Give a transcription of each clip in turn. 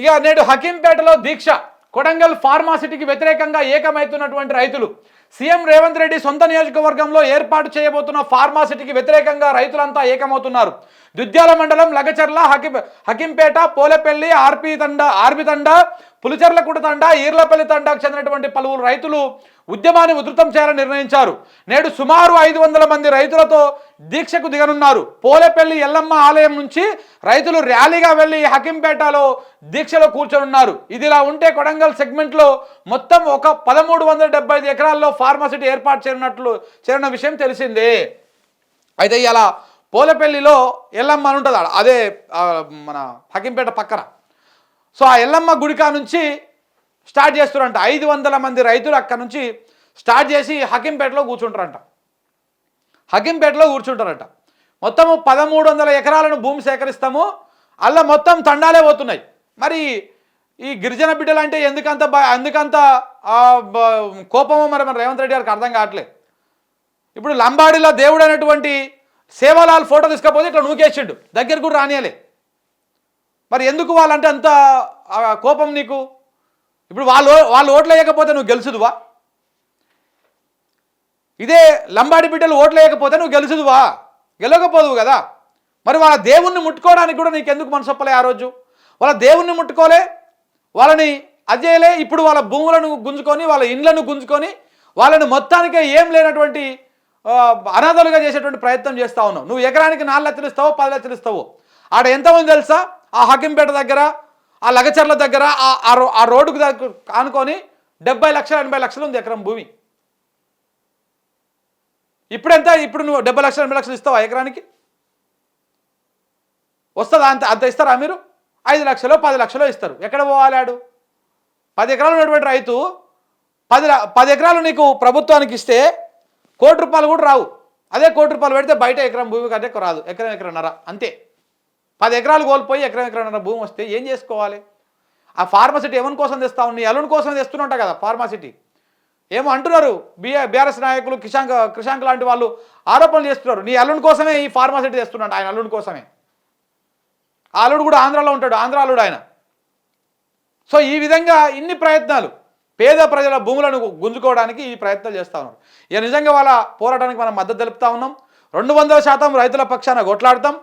ఇక నేడు హకీంపేటలో దీక్ష. కొడంగల్ ఫార్మాసిటీకి వ్యతిరేకంగా ఏకమవుతున్నటువంటి రైతులు. సీఎం రేవంత్ రెడ్డి సొంత నియోజకవర్గంలో ఏర్పాటు చేయబోతున్న ఫార్మాసిటీకి వ్యతిరేకంగా రైతులంతా ఏకమవుతున్నారు. దుద్యాల మండలం లగచర్ల హకి హకింపేట పోలేపల్లి ఆర్పి తండ ఆర్బి తండ పులిచెర్లకుట తండా ఈర్లపల్లి తండాకు చెందినటువంటి పలువురు రైతులు ఉద్యమాన్ని ఉధృతం చేయాలని నిర్ణయించారు. నేడు సుమారు ఐదు వందల మంది రైతులతో దీక్షకు దిగనున్నారు. పోలేపల్లి ఎల్లమ్మ ఆలయం నుంచి రైతులు ర్యాలీగా వెళ్ళి హకింపేటలో దీక్షలో కూర్చొనున్నారు. ఇదిలా ఉంటే కొడంగల్ సెగ్మెంట్లో మొత్తం ఒక పదమూడు వందల డెబ్బై ఐదు ఎకరాల్లో ఫార్మసిటీ ఏర్పాటు చేరినట్లు చేరిన విషయం తెలిసిందే. అయితే ఇలా పోలపల్లిలో ఎల్లమ్మ అని ఉంటుంది అదే మన హకింపేట పక్కన. సో ఆ ఎల్లమ్మ గుడికా నుంచి స్టార్ట్ చేస్తారంట ఐదు వందల మంది రైతులు అక్కడ నుంచి స్టార్ట్ చేసి హకింపేటలో కూర్చుంటారంట. హకింపేటలో కూర్చుంటారట. మొత్తము పదమూడు వందల ఎకరాలను భూమి సేకరిస్తాము. అలా మొత్తం తండాలే పోతున్నాయి. మరి ఈ గిరిజన బిడ్డలు అంటే ఎందుకంత ఎందుకంత కోపమో మరి మన రేవంత్ రెడ్డి గారికి అర్థం కావట్లేదు ఇప్పుడు లంబాడిలో దేవుడు అయినటువంటి సేవాలాల్ ఫోటో తీసుకపోతే ఇట్లా నూకేసిండు. దగ్గర కూడా రానియలే. మరి ఎందుకు వాళ్ళంటే అంత కోపం నీకు? ఇప్పుడు వాళ్ళు వాళ్ళు ఓట్లు వేయకపోతే నువ్వు గెలుచుదువా ఇదే లంబాడి బిడ్డలు ఓట్లు వేయకపోతే నువ్వు గెలుచుదువా గెలవకపోదువు కదా. మరి వాళ్ళ దేవుణ్ణి ముట్టుకోవడానికి కూడా నీకు ఎందుకు మనసొప్పలే ఆ రోజు? వాళ్ళ దేవుణ్ణి ముట్టుకోలే వాళ్ళని అజేయలే ఇప్పుడు వాళ్ళ భూములను గుంజుకొని వాళ్ళ ఇండ్లను గుంజుకొని వాళ్ళని మొత్తానికే ఏం లేనటువంటి అనాథలుగా చేసేటువంటి ప్రయత్నం చేస్తా ఉన్నావు. నువ్వు ఎకరానికి నాలుగు లక్షలు ఇస్తావో పది లక్షలు ఇస్తావో? ఆడ ఎంతమంది తెలుసా? ఆ హకింపేట దగ్గర ఆ లగచర్ల దగ్గర ఆ- ఆ రో- ఆ రోడ్డుకు దగ్గర ఆనుకొని డెబ్బై లక్షలు ఎనభై లక్షలు ఉంది ఎకరం భూమి. ఇప్పుడెంత? ఇప్పుడు నువ్వు డెబ్బై లక్షలు ఎనభై లక్షలు ఇస్తావా ఎకరానికి? వస్తుందా అంత? అంత ఇస్తారా మీరు? ఐదు లక్షలు పది లక్షలు ఇస్తారు. ఎక్కడ పోవాలి ఆడు? పది ఎకరాలు ఉన్నటువంటి రైతు పది పది ఎకరాలు నీకు ప్రభుత్వానికి ఇస్తే కోటి రూపాయలు కూడా రావు. అదే కోటి రూపాయలు పెడితే బయట ఎకరం భూమి కంటే రాదు. ఎకరం ఎకరన్నర అంతే. పది ఎకరాలు కోల్పోయి ఎకరం ఎకరన్నర భూమి వస్తే ఏం చేసుకోవాలి? ఆ ఫార్మసిటీ ఎవరి కోసం తెస్తావు నీ అల్లుని కోసం తెస్తున్నట్ట కదా ఫార్మసిటీ ఏమో అంటున్నారు బిఆర్ బీఆర్ఎస్ నాయకులు కిషాంక్ క్రిషాంక్ లాంటి వాళ్ళు ఆరోపణలు చేస్తున్నారు. నీ అల్లుని కోసమే ఈ ఫార్మాసిటీ తెస్తున్నాడు ఆయన అల్లుని కోసమే. ఆ అల్లుడు కూడా ఆంధ్రాలో ఉంటాడు ఆంధ్ర అల్లుడు ఆయన. సో ఈ విధంగా ఇన్ని ప్రయత్నాలు పేద ప్రజల భూములను గుంజుకోవడానికి ఈ ప్రయత్నాలు చేస్తూ ఉన్నారు. ఇక నిజంగా వాళ్ళ పోరాటానికి మనం మద్దతు తెలుపుతా ఉన్నాం. రెండు వందల శాతం రైతుల పక్షాన కొట్లాడతాం.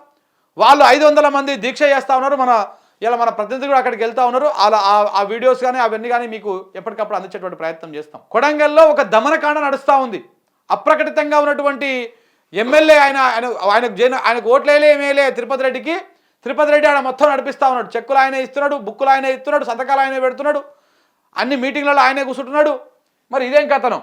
వాళ్ళు ఐదు వందల మంది దీక్ష చేస్తూ ఉన్నారు. మన ఇలా మన ప్రతినిధులు కూడా అక్కడికి వెళ్తా ఉన్నారు. అలా ఆ- వీడియోస్ కానీ అవన్నీ కానీ మీకు ఎప్పటికప్పుడు అందించేటువంటి ప్రయత్నం చేస్తాం. కొడంగల్లో ఒక దమనకాండ నడుస్తూ ఉంది. అప్రకటితంగా ఉన్నటువంటి ఎమ్మెల్యే ఆయన ఆయన ఆయనకు జైన ఆయనకు ఓట్లేలే ఏమేలే తిరుపతి రెడ్డికి. తిరుపతి రెడ్డి ఆయన మొత్తం నడిపిస్తా ఉన్నాడు. చెక్కులు ఆయన ఇస్తున్నాడు బుక్కులు ఆయన ఇస్తున్నాడు సంతకాలు ఆయన పెడుతున్నాడు. అన్ని మీటింగ్లలో ఆయనే కూర్చుంటున్నాడు. మరి ఇదేం కథనం?